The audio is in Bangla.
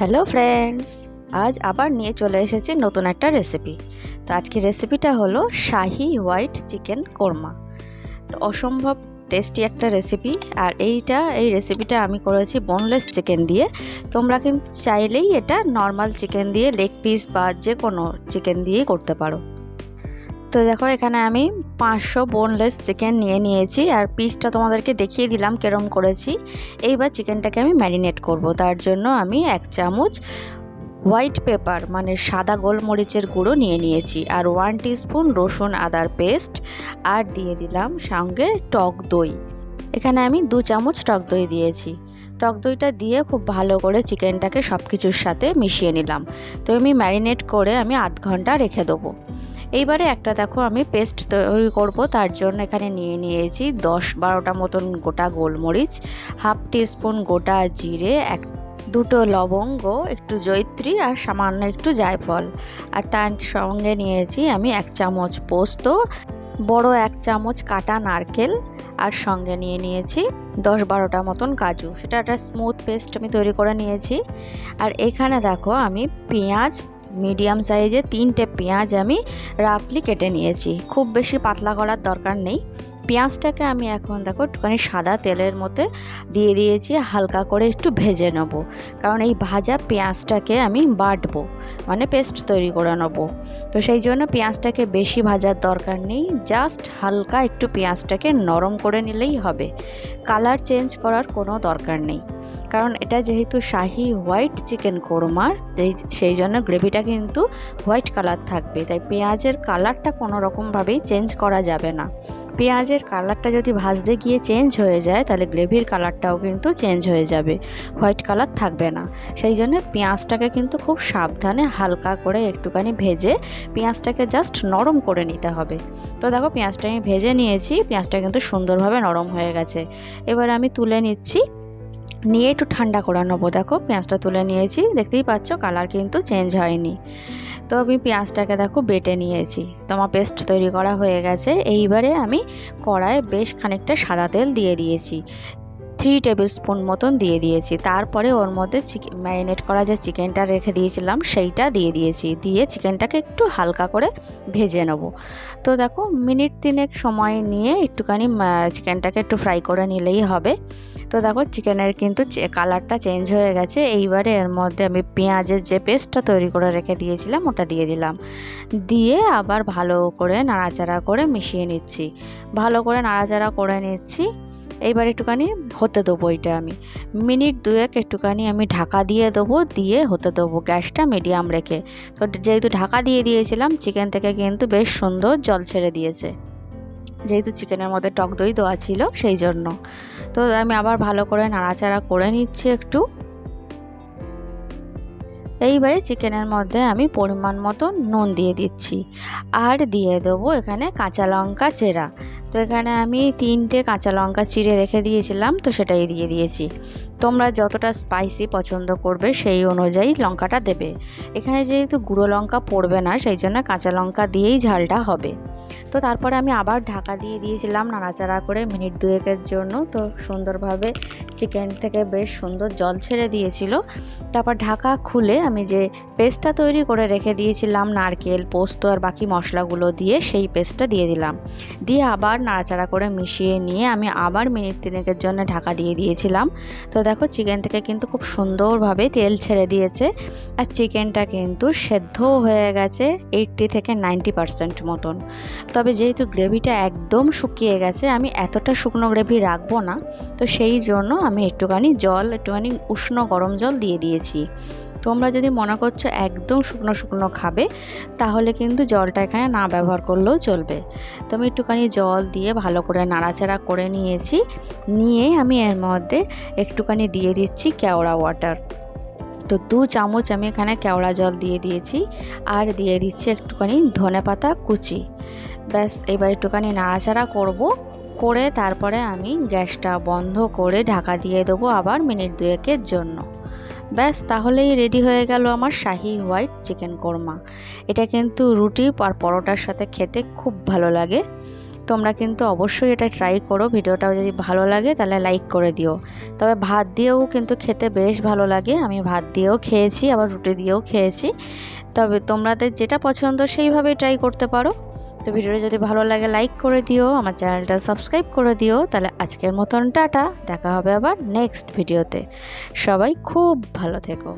হ্যালো ফ্রেন্ডস আজ আবার নিয়ে চলে এসেছি নতুন একটা রেসিপি তো আজকের রেসিপিটা হলো শাহি হোয়াইট চিকেন কোরমা। তো অসম্ভব টেস্টি একটা রেসিপি আর এইটা, এই রেসিপিটা আমি করেছি বোনলেস চিকেন দিয়ে। তোমরা কিন্তু চাইলেই এটা নর্মাল চিকেন দিয়ে লেগ পিস বা যে কোনো চিকেন দিয়েই করতে পারো। তো দেখো, এখানে আমি পাঁচশো বোনলেস চিকেন নিয়ে নিয়েছি আর পিসটা তোমাদেরকে দেখিয়ে দিলাম কেরম করেছি। এইবার চিকেনটাকে আমি ম্যারিনেট করব। তার জন্য আমি এক চামচ হোয়াইট পেপার মানে সাদা গোলমরিচের গুঁড়ো নিয়ে নিয়েছি আর ওয়ান স্পুন রসুন আদার পেস্ট আর দিয়ে দিলাম সঙ্গে টক দই। এখানে আমি দু চামচ টক দই দিয়েছি। টক দইটা দিয়ে খুব ভালো করে চিকেনটাকে সব কিছুর সাথে মিশিয়ে নিলাম। তো আমি ম্যারিনেট করে আমি আধ ঘণ্টা রেখে দেবো। এইবারে একটা দেখো আমি পেস্ট তৈরি করব, তার জন্য এখানে নিয়ে নিয়েছি দশ বারোটা মতন গোটা গোলমরিচ, হাফ টিস্পুন গোটা জিরে, এক, দুটো লবঙ্গ, একটু জৈত্রী আর সামান্য একটু জায়ফল। আর তার সঙ্গে নিয়েছি আমি এক চামচ পোস্ত, বড় এক চামচ কাটা নারকেল, আর সঙ্গে নিয়ে নিয়েছি দশ বারোটা মতন কাজু। সেটা একটা স্মুথ পেস্ট আমি তৈরি করে নিয়েছি। আর এখানে দেখো আমি পেঁয়াজ মিডিয়াম সাইজে তিনটে পেঁয়াজ আমি রাফলি কেটে নিয়েছি। খুব বেশি পাতলা করার দরকার নেই। পেঁয়াজটাকে আমি এখন দেখো একটুখানি সাদা তেলের মধ্যে দিয়ে দিয়েছি, হালকা করে একটু ভেজে নেব। কারণ এই ভাজা পেঁয়াজটাকে আমি বাটবো মানে পেস্ট তৈরি করে নেব। তো সেই জন্য পেঁয়াজটাকে বেশি ভাজার দরকার নেই, জাস্ট হালকা একটু পেঁয়াজটাকে নরম করে নিলেই হবে। কালার চেঞ্জ করার কোনো দরকার নেই। কারণ এটা যেহেতু শাহি হোয়াইট চিকেন কোরমার সেই জন্য গ্রেভিটা কিন্তু হোয়াইট কালার থাকবে, তাই পেঁয়াজের কালারটা কোনো রকমভাবেই চেঞ্জ করা যাবে না। পেঁয়াজের কালারটা যদি ভাজতে গিয়ে চেঞ্জ হয়ে যায়, তাহলে গ্রেভির কালারটাও কিন্তু চেঞ্জ হয়ে যাবে। হোয়াইট কালার থাকবে না। সেই জন্য পেঁয়াজটাকে কিন্তু খুব সাবধানে হালকা করে একটুখানি ভেজে পেঁয়াজটাকে জাস্ট নরম করে নিতে হবে। তো দেখো পেঁয়াজটা আমি ভেজে নিয়েছি, পেঁয়াজটা কিন্তু সুন্দরভাবে নরম হয়ে গেছে। এবার আমি তুলে নিচ্ছি, নিয়ে একটু ঠান্ডা করে নেব। দেখো পেঁয়াজটা তুলে নিয়েছি, দেখতেই পাচ্ছ কালার কিন্তু চেঞ্জ হয়নি। তো আমি পেঁয়াজটাকে দেখো বেটে নিয়েছি। তোমার পেস্ট তৈরি করা হয়ে গেছে। এইবারে আমি কড়ায় বেশ খানিকটা সাদা তেল দিয়ে দিয়েছি। থ্রি টেবিল স্পুন মতন দিয়ে দিয়েছি। তারপরে ওর মধ্যে চিকেন ম্যারিনেট করা যে চিকেনটা রেখে দিয়েছিলাম, সেইটা দিয়ে দিয়েছি। দিয়ে চিকেনটাকে একটু হালকা করে ভেজে নেব। তো দেখো, মিনিট তিনেক সময় নিয়ে একটুখানি চিকেনটাকে একটু ফ্রাই করে নিলেই হবে। তো দেখো চিকেনের কিন্তু কালারটা চেঞ্জ হয়ে গেছে। এইবারে এর মধ্যে আমি পেঁয়াজের যে পেস্টটা তৈরি করে রেখে দিয়েছিলাম, ওটা দিয়ে দিলাম। দিয়ে আবার ভালো করে নাড়াচাড়া করে মিশিয়ে নিচ্ছি। ভালো করে নাড়াচাড়া করে নিচ্ছি। এইবার একটুখানি হতে দেবো এটা আমি। মিনিট দুয়েক একটুখানি আমি ঢাকা দিয়ে দেবো, দিয়ে হতে দেবো গ্যাসটা মিডিয়াম রেখে। তো যেহেতু ঢাকা দিয়ে দিয়েছিলাম, চিকেন থেকে কিন্তু বেশ সুন্দর জল ছেড়ে দিয়েছে। যেহেতু চিকেনের মধ্যে টক দই দেওয়া ছিল সেই জন্য। তো আমি আবার ভালো করে নাড়াচাড়া করে নিচ্ছি একটু। এইবারে চিকেনের মধ্যে আমি পরিমাণ মতো নুন দিয়ে দিচ্ছি। আর দিয়ে দেবো এখানে কাঁচা লঙ্কা চেরা। তো এখানে আমি তিনটে কাঁচা লঙ্কা চিড়ে রেখে দিয়েছিলাম তো সেটাই দিয়ে দিয়েছি। তোমরা যতটা স্পাইসি পছন্দ করবে সেই অনুযায়ী লঙ্কাটা দেবে। এখানে যেহেতু গুঁড়ো লঙ্কা পড়বে না, সেই জন্য কাঁচা লঙ্কা দিয়েই ঝালটা হবে। তো তারপরে আমি আবার ঢাকা দিয়ে দিয়েছিলাম নাড়াচাড়া করে মিনিট দুয়েকের জন্য। তো সুন্দরভাবে চিকেন থেকে বেশ সুন্দর জল ছেড়ে দিয়েছিল। তারপর ঢাকা খুলে আমি যে পেস্টটা তৈরি করে রেখে দিয়েছিলাম, নারকেল, পোস্ত আর বাকি মশলাগুলো দিয়ে সেই পেস্টটা দিয়ে দিলাম। দিয়ে আবার নাড়াচাড়া করে মিশিয়ে নিয়ে আমি আবার মিনিট তিনেকের জন্য ঢাকা দিয়ে দিয়েছিলাম। তো দেখো চিকেন থেকে কিন্তু খুব সুন্দরভাবে তেল ছেড়ে দিয়েছে। আর চিকেনটা কিন্তু সেদ্ধ হয়ে গেছে এইটটি থেকে নাইনটি পারসেন্ট মতন। তবে যেহেতু গ্রেভিটা একদম শুকিয়ে গেছে, আমি এতটা শুকনো গ্রেভি রাখব না। তো সেই জন্য আমি একটুখানি জল, একটুখানি উষ্ণ গরম জল দিয়ে দিয়েছি। তোমরা যদি মনে করছ একদম শুকনো শুকনো খাবে, তাহলে কিন্তু জলটা এখানে না ব্যবহার করলেও চলবে। তো আমি একটুখানি জল দিয়ে ভালো করে নাড়াচাড়া করে নিয়েছি। নিয়ে আমি এর মধ্যে একটুখানি দিয়ে দিচ্ছি কেওড়া ওয়াটার তো দু চামচ আমি এখানে কেওড়া জল দিয়ে দিয়েছি আর দিয়ে দিচ্ছি একটুখানি ধনে পাতা কুচি। ব্যাস, এবার একটুখানি নাড়াচাড়া করব। করে তারপরে আমি গ্যাসটা বন্ধ করে ঢাকা দিয়ে দেবো আবার মিনিট দুয়েকের জন্য। ব্যাস, তাহলেই রেডি হয়ে গেল আমার শাহি হোয়াইট চিকেন কোরমা এটা কিন্তু রুটি আর পরোটার সাথে খেতে খুব ভালো লাগে। তোমরা কিন্তু অবশ্যই এটা ট্রাই করো ভিডিওটা যদি ভালো লাগে তাহলে লাইক করে দিও। তবে ভাত দিয়েও কিন্তু খেতে বেশ ভালো লাগে। আমি ভাত দিয়েও খেয়েছি, আবার রুটি দিয়েও খেয়েছি। তবে তোমাদের যেটা পছন্দ সেইভাবেই ট্রাই করতে পারো। তো ভিডিওটা যদি ভালো লাগে লাইক করে দিও, আমার চ্যানেলটা সাবস্ক্রাইব করে দিও। তাহলে আজকের মতন টাটা, দেখা হবে আবার নেক্সট ভিডিওতে সবাই খুব ভালো থেকো।